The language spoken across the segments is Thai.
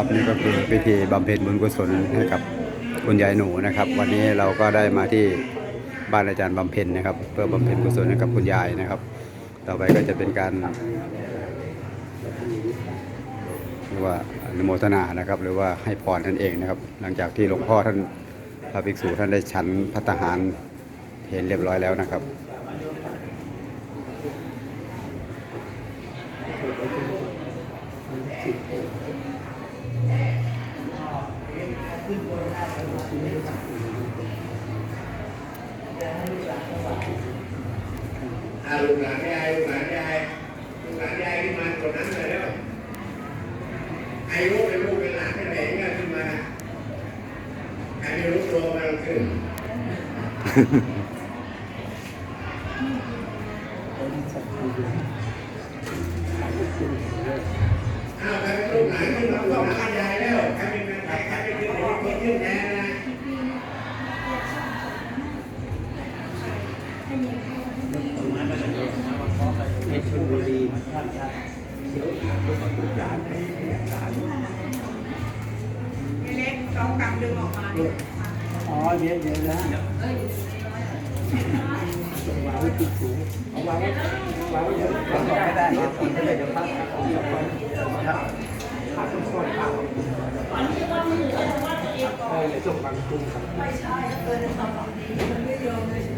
ครับนี่ก็คือพิธีบำเพ็ญบุญกุศลให้กับคุณยายหนูนะครับ วันนี้เราก็ได้มาที่บ้านอาจารย์บำเพ็ญนะครับ เพื่อบำเพ็ญกุศลให้กับคุณยายนะครับ ต่อไปก็จะเป็นการเรียกว่าอนุโมทนานะครับ หรือว่าให้พรท่านเองนะครับ หลังจากที่หลวงพ่อท่านพระภิกษุท่านได้ฉันพัตตาหารเพลเรียบร้อยแล้วนะครับ อาลูกหลานยายลูกหลานยายลูกหลานยายขึ้นมากดนั้นเลยแล้วไอ้ลูกเป็นลูกเป็นหลานเป็นไหนเงี้ยขึ้นมาใครไม่รู้ตัวมันขึ้น ในชลบุรีเล็กสองกำดึงออกมาอ๋อเดี๋ยวเดี๋ยวนะวางไว้ที่สูงเอาวางไว้วางไว้เดี๋ยวางไม่ได้ตีไม่ได้เดี๋ยวพักครับพักต้องส่งพักเออเดี๋ยวส่งบางคุมครับไม่ใช่เออในตอนสองนี้มันไม่ยอมเลย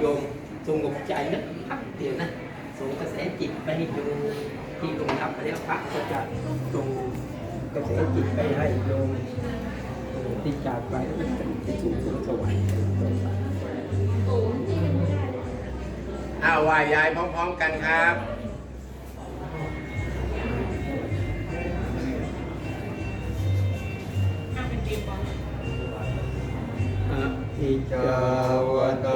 โยมสงบใจนะพักเดียวนะส่งกระแสจิตไปให้โยมที่ลงรับไปแล้วพระก็จะส่งกระแสจิตไปให้โยมที่จากไปที่สู่สวงสวรรค์อ้าวไหว้ยายพร้อมๆกันครับอภิจาวัตสั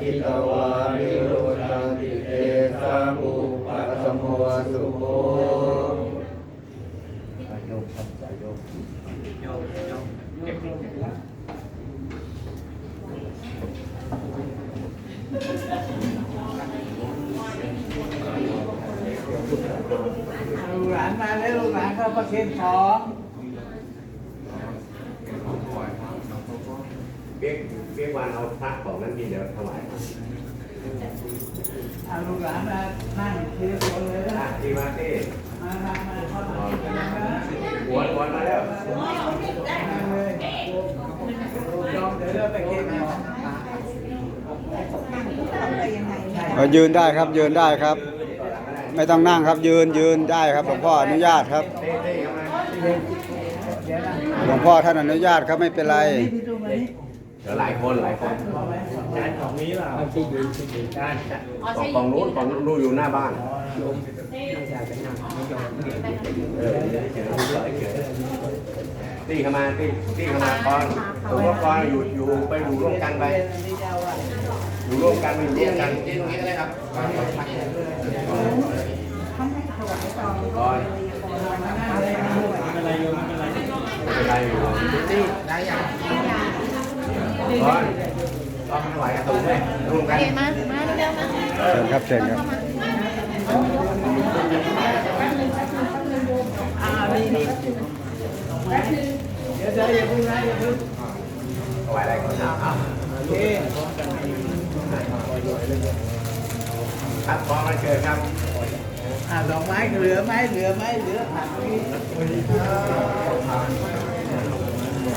ทิตวานิโรธาติเตสามุปัสสโมสุโขโยมครับโยมโยมโยมเก็บลูกหลานมาแล้วลูกหลานเข้าประเคนของ เปียกเปียกวันเอาพระของนั้นทีเดี๋ยวถวายเอาลูกหลานมานั่งทีละคนเลยอะนะทีมาที่มามามาเข้ามากันนะหัวหัวมาแล้วนั่งเลยยอมเดี๋ยวเราไปเก็บของเอายืนได้ครับยืนได้ครับ ไม่ต้องนั่งครับยืนยืนได้ครับหลวงพ่ออนุญาตครับเต้เต้เข้ามาเดี๋ยวนะหลวงพ่อท่านอนุญาตครับไม่เป็นไรนี่พี่ ดี๋ยวหลายคนหลายคนจานของนี้เปล่าที่ยืนที่ยืนด้านของของนู้นของนู้นอยู่หน้าบ้านยมไม่อยากจะนั่งไม่ยอมเออเดี๋ยเดี๋ยตีเข้ามาตีตีเข้ามาก่อนหลวงพ่อก่อนอยู่อยู่ไปอยู่ร่วมกันไปอยู่ร่วมกันไปอยู่ร่วมกันยืนตรงนี้ก็ได้ครับก่อนไม่เป็นไรโยมไม่เป็นไรไม่เป็นไรอยู่นี่ได้ยัง เลยร่วมกันมามาเร็วมาเชิญครับเชิญครับอ่านี่ไหมเดี๋ยวเดี๋ยวอย่าเพิ่งนะอย่าเพิ่งถวายอะไรก่อนนะอะโอเครับพอมาเชิญครับอ่าดอกไม้เหลือไหมเหลือไหมเหลือผักนี้ เ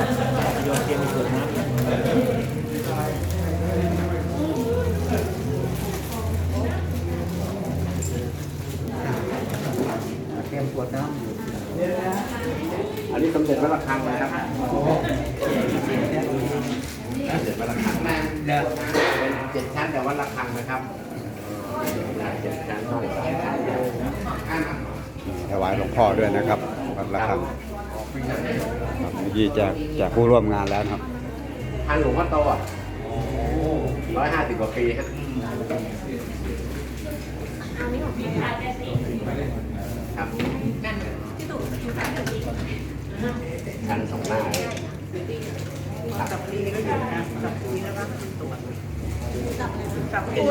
ตรียมขวดน้ำเดี๋ยวนะอันนี้สมเด็จพระระฆังนะครับสมเด็จพระระฆังนะเดิมเป็นเจ็ดชั้นแต่ว่าระฆังนะครับเจ็ดชั้นห้องอ่าถวายหลวงพ่อด้วยนะครับวันละครั้ง ครับเมื่อกี้แจกแจกผู้ร่วมงานแล้วนะครับพันหลวงพ่อโตอะร้อยห้าสิบกว่าปีฮะครับชั้นสองหน้าเลยครับกับปีก็อยู่นะกับปีแล้วก็ตรวจกับปี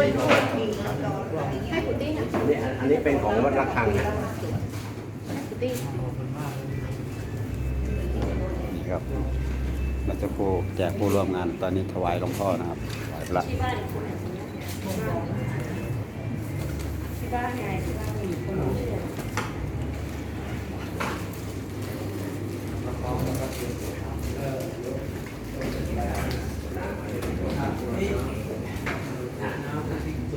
ปีให้คุณตี้นะอันนี้อันนี้เป็นของวัดระฆังนะคุณตี้นี่ ครับมันจะผู้แจกผู้ร่วมงานตอนนี้ถวายหลวงพ่อนะครับถวายพระที่บ้านที่บ้านไงที่บ้านมีคนเชื่ออี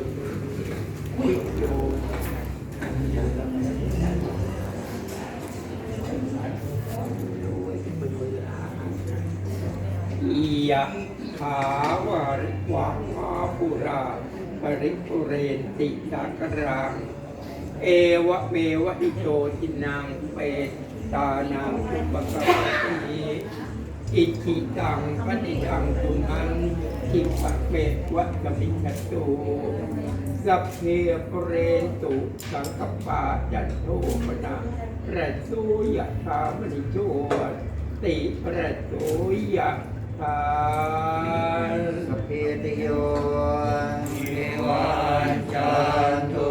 ยะถาวาริวังอาปุราปริปุเรนติสากรังเอวะเมวะอิโตจินังเปตานังอุปกรติอิจิตังปฏิตังตุนังทิปะเมวะกมิกตูสัพเพปเรนตุสังกปาจันโทปนะระสุยะธามณิโชติระโสยะ ธาสัพเพติโยวิวันจันทุ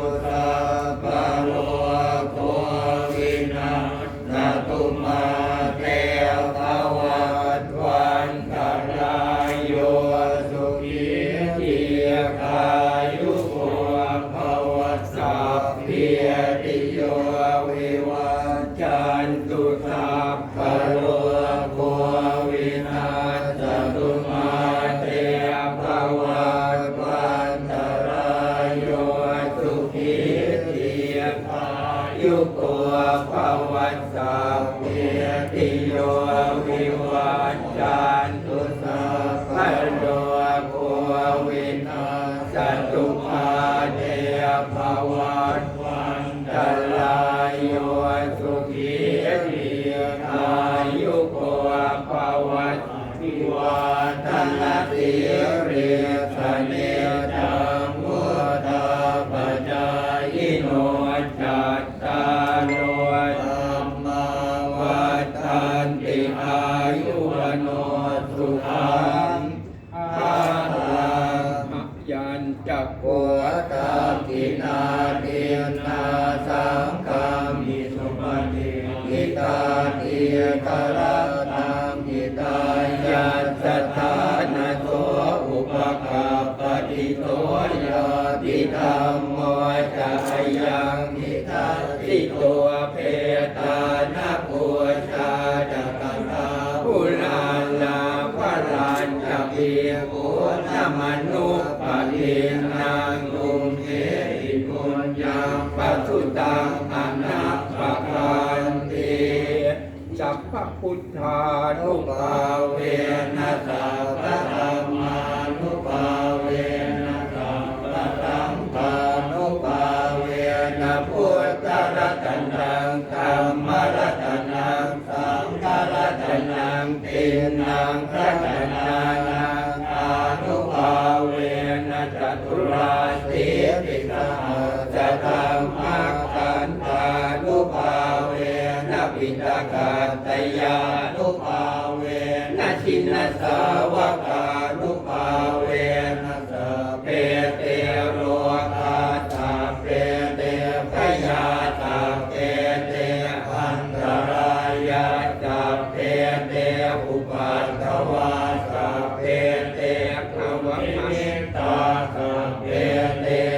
ขีทีกายุโกภวัตวิวัฒนติเรสเนจังวุฒาปจายโนจัตตาโนธรรมาวัฏันติอายุวโนสุขังภาลังยันจักโก ย ปิตากาตยานุภาเวนะชินสาวกานุภาเวนะสเปเตโรตาตาเปเตพยาตาเปเตพันตรายาตาเปเตอุปัตตวาตาเปเตภวมิตาตาเปเต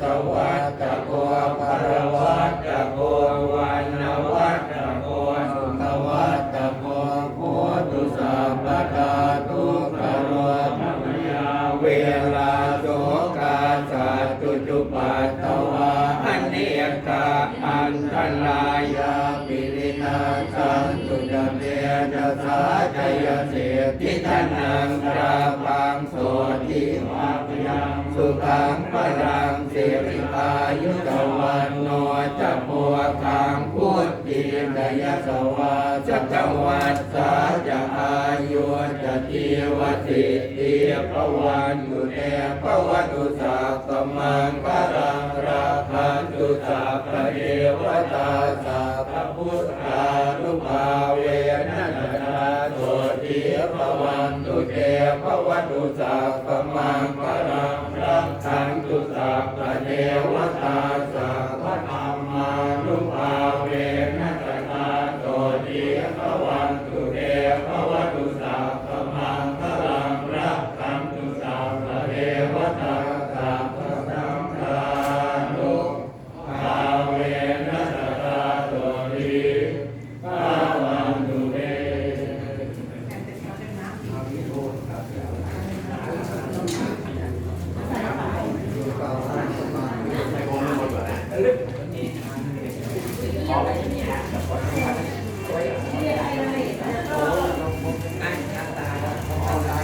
กวัตตโกภรวัตตโกวันนวัตตโกสุขวัตโกโคตุสัพพทาทุกขโรธรรมยาเวลาโสกาสัตุจุปัตตวาอเนกาอันตรายาปิรินาสันตุจเตนะสาจยเสติทานังราปังโสติวาปยังสุขังปรังสิริอา ยุตวันโนจะโพคังพุทธินยสวาจักวัฏสาจะอายุจะทีวติติภวันตุเตภวตุสาสมังคารังราคันตุสาพระเทวตาสา ตุเกภวตุสัพพมังคารังรักขันตุสัพพเทวตาสัพ